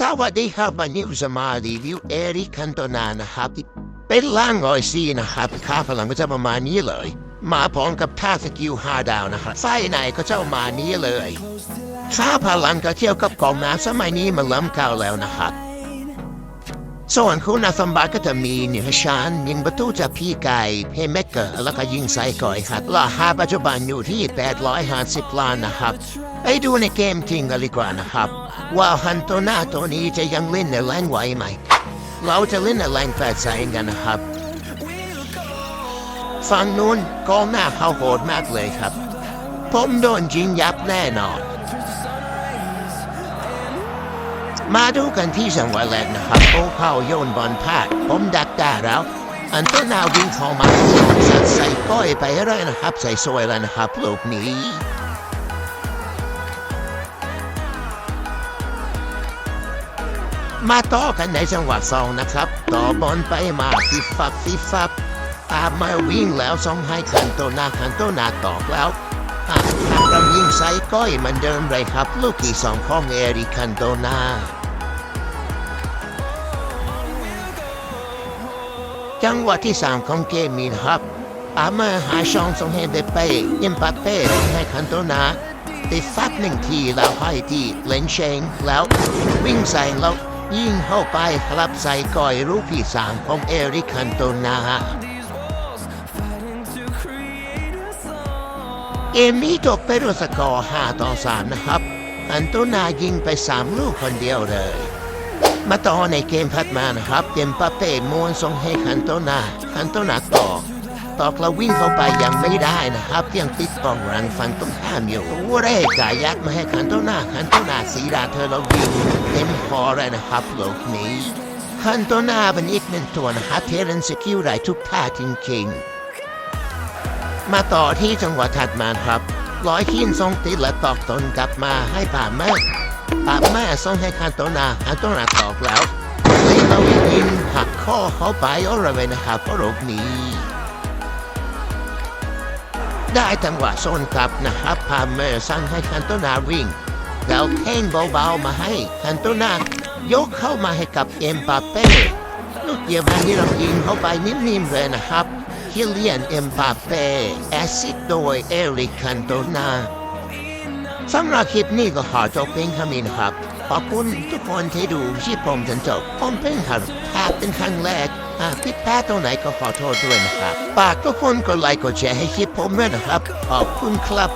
สวัสดีครับวันนี้จะมารีวิวเอริคันโตนานะครับเป็นล่างรอยซีนะครับค่าพลังก็จะประมาณนี้เลย มาพร้อมกับท่าสกิลห้าดาวนะครับไฟไหนก็จะประมาณนี้เลยค่าพลังก็เที่ยวกับกองน้ำสมัยนี้มันล้ำเก่าแล้วนะครับ ส่วนคุณสมบัติก็จะมีเหนือชั้นยิงประตูจากพี่ไก่เพเมกเกอร์แล้วก็ยิงไซก่อยครับราคาปัจจุบันอยู่ที่ 850 ล้านนะครับไปดูในเกมจริงกันดีกว่านะครับ ว่าฮันโตนาตัวนี้จะยังเล่นในแรงไหวไหม เราจะเล่นในแรงแฟร์ไซน์กันนะครับฝั่งนู้นกองหน้าเขาโหดมากเลยครับ ผมโดนยิงยับแน่นอน มาดูกันที่จังหวะแรกนะครับโอ้เข้าโยนบอลพลาดผมดักได้แล้ว อันต้นนาวิ่งเข้ามาสัดใส่ก้อยไปเลยนะครับ ใส่ซวยแล้วนะครับลูกนี้มาต่อกันในจังหวะสองนะครับ ต่อบอลไปมาฟิฟับฟิฟับตามมาวิ่งแล้วส่งให้คันโตนาคันโตนาตอบแล้ว อะเรายิงใส่ก้อยเหมันเดิมเลยครับ ลูกที่สองของเอริคันโตนา จังหวะที่สามของเกมนี้นะครับ อาเมอร์หาช่องส่งให้เดเป้ยิมปัปเป้ให้คันโตนาติดฟัดหนึ่งทีแล้วให้ที่เลนเชงแล้ววิ่งใส่แล้วยิงเข้าไปครับใส่ก่อยรูปที่สามของเอริคันโตนา เกมนี้จบไปด้วยสกอร์ 5 ต่อ 3 นะครับ อันโตนายิงไป 3 ลูกคนเดียวเลย มาต่อในเกมถัดมานะครับ เกมปาเป้มวนส่งให้คันโตนาคันโตนาต่อตอกแล้ววิ่งเข้าไปยังไม่ได้นะครับยังติดกองรังฟันตรงข้ามอยู่ตัวแรกกายัดมาให้คันโตนาคันโตนาสีดาเธอแล้วยิงเต็มคอเลยนะครับโลกนี้คันโตนาเป็นอีกหนึ่งตัวนะครับเทเลนสกิลได้ทุกท่าจริงๆ มาต่อที่จังหวะถัดมาครับร้อยขีนทรงติดและตอกตนกลับมาให้ป่าแม่ป่าแม่ส่งให้คันโตนาคันโตนาตอกแล้วเลยเรายิงหักข้อเขาไปเอาระเวนนะครับโลกนี้ได้จังหวะโซนกลับนะครับพาเมอร์สั่งให้คันโตนาวิ่งแล้วเพ่งเบาๆมาให้คันโตนายกเข้ามาให้กับเอ็มปาเป้ลูกเดียวกันที่เรายิงเข้าไปนิ่มๆเลยนะครับ คิเลียนเอ็มบาเป้แอซิดโดยเอริคันโตนาสำหรับคลิปนี้ก็ขอจบเพียงเท่านี้นะครับ ขอบคุณทุกคนที่ดูที่ผมจนจบผมเป็นครับแค่เป็นครั้งแรกหากผิดพลาดตรงไหนก็ขอโทษด้วยนะครับฝากทุกคนกดไลค์กดแชร์ให้คลิปผมด้วยนะครับ ขอบคุณครับ